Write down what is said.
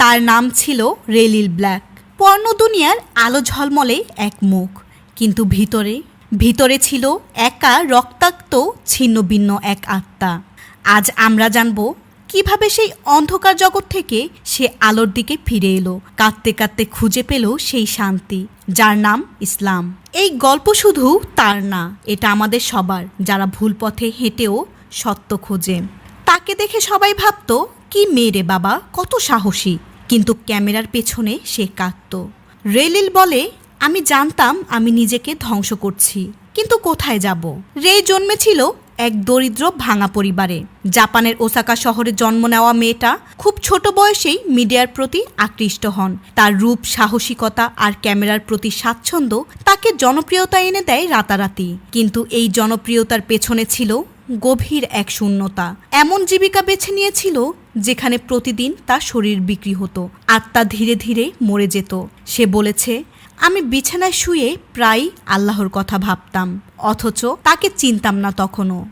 তার নাম ছিল রেলিল ব্ল্যাক। পর্ণ দুনিয়ার আলো ঝলমলে এক মুখ, কিন্তু ভিতরে ভিতরে ছিল একা রক্তাক্ত, ছিন্নভিন্ন এক আত্মা। আজ আমরা জানব কীভাবে সেই অন্ধকার জগৎ থেকে সে আলোর দিকে ফিরে এলো, কাঁদতে কাঁদতে খুঁজে পেল সেই শান্তি, যার নাম ইসলাম। এই গল্প শুধু তার না, এটা আমাদের সবার, যারা ভুল পথে হেঁটেও সত্য খোঁজে। তাকে দেখে সবাই ভাবতো, কি মেয়ে রে বাবা, কত সাহসী। কিন্তু ক্যামেরার পেছনে সে কাঁদত। রেলিল বলে, আমি জানতাম আমি নিজেকে ধ্বংস করছি, কিন্তু কোথায় যাব? রে জন্মেছিল এক দরিদ্র ভাঙা পরিবারে। জাপানের ওসাকা শহরে জন্ম নেওয়া মেয়েটা খুব ছোট বয়সেই মিডিয়ার প্রতি আকৃষ্ট হন। তার রূপ, সাহসিকতা আর ক্যামেরার প্রতি স্বাচ্ছন্দ্য তাকে জনপ্রিয়তা এনে দেয় রাতারাতি। কিন্তু এই জনপ্রিয়তার পেছনে ছিল গভীর এক শূন্যতা। এমন জীবিকা বেছে নিয়েছিল যেখানে প্রতিদিন তার শরীর বিক্রি হতো। আত্মা ধীরে ধীরে মরে যেত। সে বলেছে, আমি বিছানায় শুয়ে প্রায়ই আল্লাহর কথা ভাবতাম, অথচ তাকে চিনতাম না তখনও।